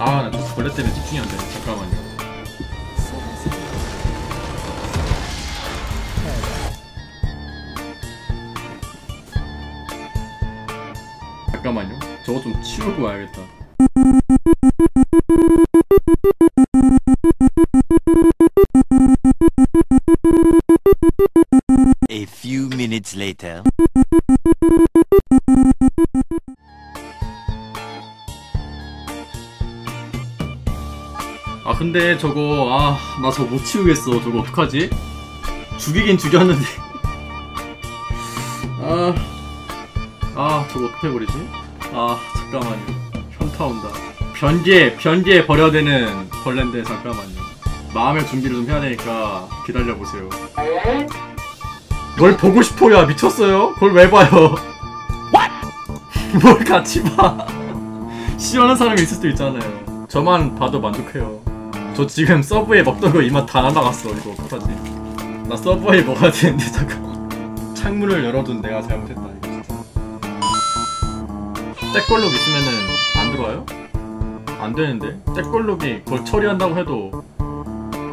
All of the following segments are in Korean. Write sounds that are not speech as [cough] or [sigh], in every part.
아나 저 벌레 때문에 집중이 안 돼. 잠깐만요. 잠깐만요. 저거 좀 치우고 와야겠다. 근데 저거 아 나 저거 못 치우겠어. 저거 어떡하지? 죽이긴 죽였는데. [laughs] 아, 아 저거 어떻게 버리지? 아 잠깐만요. 현타 온다. 변기에 변기에 버려야 되는 벌레인데 잠깐만요. 마음의 준비를 좀 해야 되니까 기다려보세요. 뭘 보고 싶어요? 미쳤어요? 그걸 왜 봐요? [laughs] 뭘 같이 봐? [laughs] 싫어하는 사람이 있을 수도 있잖아요. 저만 봐도 만족해요 저 지금 서브에 먹던 거 이만 다 날아갔어 이거 어떡하지 나 서브웨이 먹어야 되는데 잠깐 창문을 열어둔 내가 잘못했다 이거 진짜 떼꼴록 있으면은 안 들어와요? 안 되는데 떼꼴록이 그걸 처리한다고 해도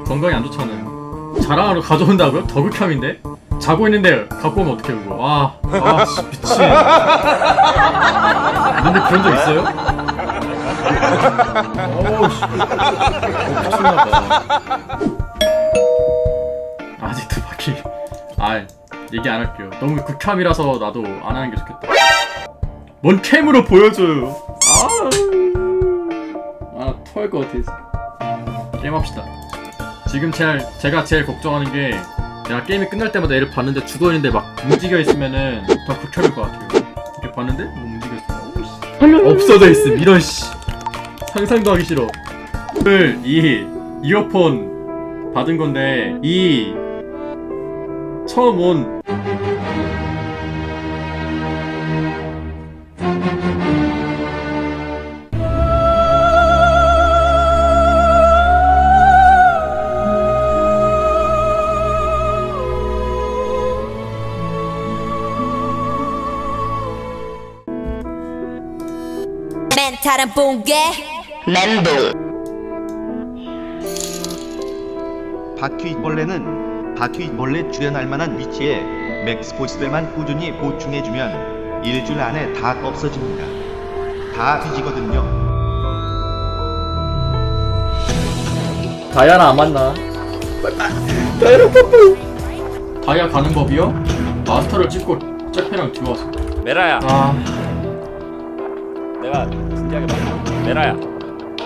건강에 안 좋잖아요 자랑하러 가져온다고요? 더 극혐인데? 자고 있는데 갖고 오면 어떡해 그거 아, 아 씨, 미친 근데 그런 적 있어요? 어우 씨. 어, 미쳤나봐 아직도 바퀴 아 얘기 안 할게요. 너무 극혐이라서 나도 안 하는 게 좋겠다. 뭔 캠으로 보여줘요. 아 아 토할 것 같아 게임 합시다. 지금 제일, 제가 제일 걱정하는 게 내가 게임이 끝날 때마다 얘를 봤는데 죽어 있는데 막 움직여 있으면은 더 극혐일 것 같아요. 이렇게 봤는데 뭐 어우, 씨. 없어져 있음 이런 씨 상상도 하기 싫어. 오늘 이 이어폰 받은 건데 이 처음 온. 멘탈은 붕괴 멘붕 바퀴벌레는 바퀴벌레 출연할 만한 위치에 맥스포스들만 꾸준히 보충해주면 일주일 안에 다 없어집니다. 다 뒤지거든요. 다이아나 안 만나? 다이아 가는 법이요? 마스터를 찍고 잭패랑 뒤와서. 메라야. 아. 내가 진지하게 말해. 메라야. 아,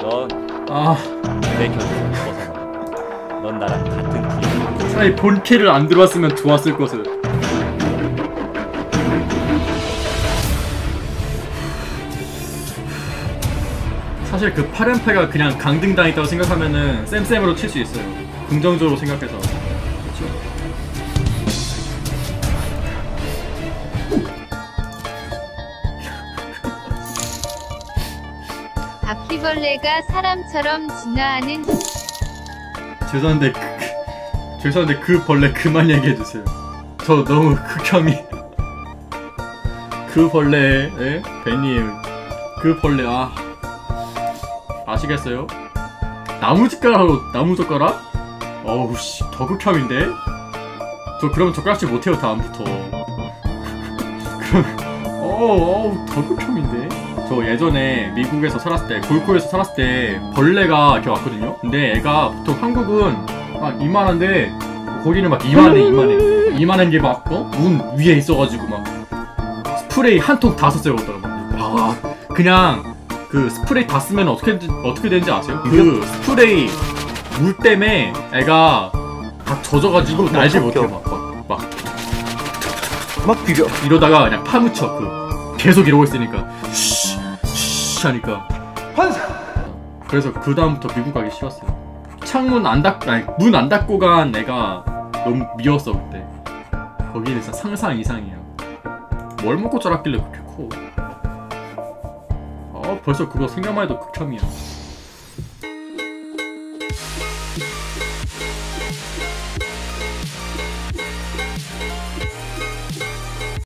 넌내 곁에서 벗어나. 넌 나랑 같은 팀 차라리 본캐를 안 들어왔으면 좋았을 것을. 사실 그 8연패가 그냥 강등당했다고 생각하면은 쌤쌤으로 칠 수 있어요. 긍정적으로 생각해서. 그렇죠? 바퀴벌레가 사람처럼 진화하는 죄송한데 그, 그- 죄송한데 그 벌레 그만 얘기해 주세요. 저 너무 극혐이 그 벌레 에 배님 그 벌레 아 아시겠어요? 나무 젓가락으로 나무 젓가락? 어우 씨더 극혐인데? 저 그러면 젓가락질 못해요 다음부터. [laughs] 그럼 어우 어우 더 극혐인데? 저 예전에 미국에서 살았을 때 골코에서 살았을 때 벌레가 이렇게 왔거든요. 근데 애가 보통 한국은 막 이만한데 거기는 막 이만해 이만해 이만한 게막 어? 문 위에 있어가지고 막 스프레이 한 통 다 썼어요 막. 와 그냥 그 스프레이 다 쓰면 어떻게 어떻게 되는지 아세요? 그 스프레이 물 때문에 애가 다 젖어가지고 날지 못해 막막 막, 막 비벼. 이러다가 그냥 파묻혀 그 계속 이러고 있으니까 쉬, 쉬 하니까 환상. 그래서 그 다음부터 미국 가기 싫었어요. 창문 안 닫, 아니 문 안 닫고 간 애가 너무 미웠어 그때. 거기는 진짜 상상 이상이야. 뭘 먹고 자랐길래 그렇게 커? 아 벌써 그거 생각만 해도 극혐이야.